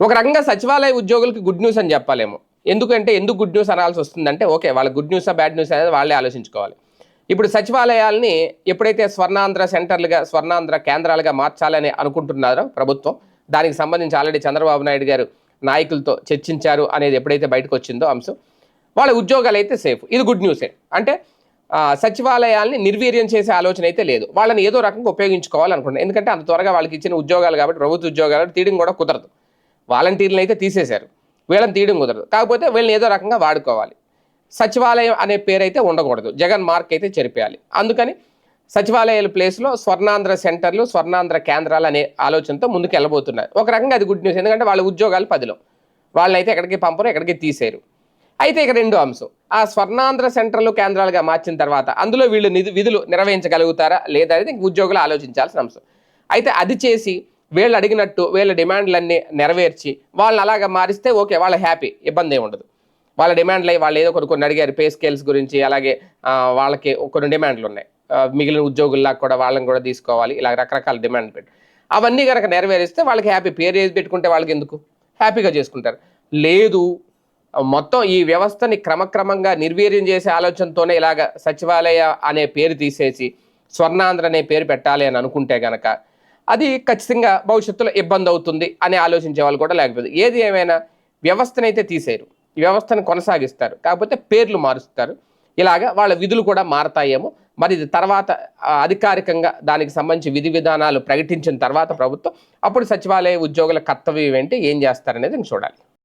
ఒక రకంగా సచివాలయ ఉద్యోగులకి గుడ్ న్యూస్ అని చెప్పాలేమో. ఎందుకంటే ఎందుకు గుడ్ న్యూస్ అనాల్సి వస్తుందంటే ఓకే వాళ్ళ గుడ్ న్యూసా బ్యాడ్ న్యూస్ అనేది వాళ్ళే ఆలోచించుకోవాలి. ఇప్పుడు సచివాలయాల్ని ఎప్పుడైతే స్వర్ణాంధ్ర సెంటర్లుగా స్వర్ణాంధ్ర కేంద్రాలుగా మార్చాలని అనుకుంటున్నారో ప్రభుత్వం దానికి సంబంధించి ఆల్రెడీ చంద్రబాబు నాయుడు గారు నాయకులతో చర్చించారు అనేది ఎప్పుడైతే బయటకు వచ్చిందో అంశం వాళ్ళ ఉద్యోగాలు అయితే సేఫ్ ఇది గుడ్ న్యూసే అంటే సచివాలయాల్ని నిర్వీర్యం చేసే ఆలోచన అయితే లేదు. వాళ్ళని ఏదో రకంగా ఉపయోగించుకోవాలనుకుంటున్నాను ఎందుకంటే అంత త్వరగా వాళ్ళకి ఇచ్చిన ఉద్యోగాలు కాబట్టి ప్రభుత్వ ఉద్యోగాలు తీయడం కూడా కుదరదు. వాలంటీర్లు అయితే తీసేశారు. వీళ్ళని తీయడం కుదరదు. కాకపోతే వీళ్ళని ఏదో రకంగా వాడుకోవాలి. సచివాలయం అనే పేరు అయితే ఉండకూడదు. జగన్ మార్క్ అయితే చెరిపేయాలి. అందుకని సచివాలయాల ప్లేస్లో స్వర్ణాంధ్ర సెంటర్లు స్వర్ణాంధ్ర కేంద్రాలు అనే ఆలోచనతో ముందుకు వెళ్ళబోతున్నారు ఒక రకంగా అది గుడ్ న్యూస్. ఎందుకంటే వాళ్ళ ఉద్యోగాలు పదిలో. వాళ్ళైతే ఎక్కడికి పంపరు ఎక్కడికి తీసేరు అయితే ఇక రెండో అంశం. ఆ స్వర్ణాంధ్ర సెంటర్లు కేంద్రాలుగా మార్చిన తర్వాత అందులో వీళ్ళు నిధు విధులు నిర్వహించగలుగుతారా? లేదా అనేది ఇంక ఉద్యోగులు ఆలోచించాల్సిన అంశం. అయితే అది చేసి వీళ్ళు అడిగినట్టు వీళ్ళ డిమాండ్లన్నీ నెరవేర్చి వాళ్ళని అలాగా మారిస్తే ఓకే వాళ్ళ హ్యాపీ ఇబ్బంది ఏమి ఉండదు. వాళ్ళ డిమాండ్లు వాళ్ళు ఏదో కొన్ని కొన్ని అడిగారు పే స్కేల్స్ గురించి అలాగే వాళ్ళకి కొన్ని డిమాండ్లు ఉన్నాయి. మిగిలిన ఉద్యోగుల్లా కూడా వాళ్ళని కూడా తీసుకోవాలి ఇలా రకరకాల డిమాండ్ పెట్టి. అవన్నీ కనుక నెరవేరిస్తే వాళ్ళకి హ్యాపీ పేరు వేసి పెట్టుకుంటే వాళ్ళకి ఎందుకు? హ్యాపీగా చేసుకుంటారు. లేదు మొత్తం ఈ వ్యవస్థని క్రమక్రమంగా నిర్వీర్యం చేసే ఆలోచనతోనే ఇలాగ సచివాలయ అనే పేరు తీసేసి స్వర్ణాంధ్ర అనే పేరు పెట్టాలి అని అనుకుంటే గనక అది ఖచ్చితంగా భవిష్యత్తులో ఇబ్బంది అవుతుంది అని ఆలోచించే వాళ్ళు కూడా లేకపోతే ఏది ఏమైనా వ్యవస్థనైతే తీసేరు వ్యవస్థను కొనసాగిస్తారు. కాకపోతే పేర్లు మారుస్తారు. ఇలాగా వాళ్ళ విధులు కూడా మారతాయేమో. మరి ఇది తర్వాత అధికారికంగా దానికి సంబంధించి విధి విధానాలు ప్రకటించిన తర్వాత ప్రభుత్వం అప్పుడు సచివాలయ ఉద్యోగుల కర్తవ్యం ఏంటి ఏం చేస్తారనేది చూడాలి.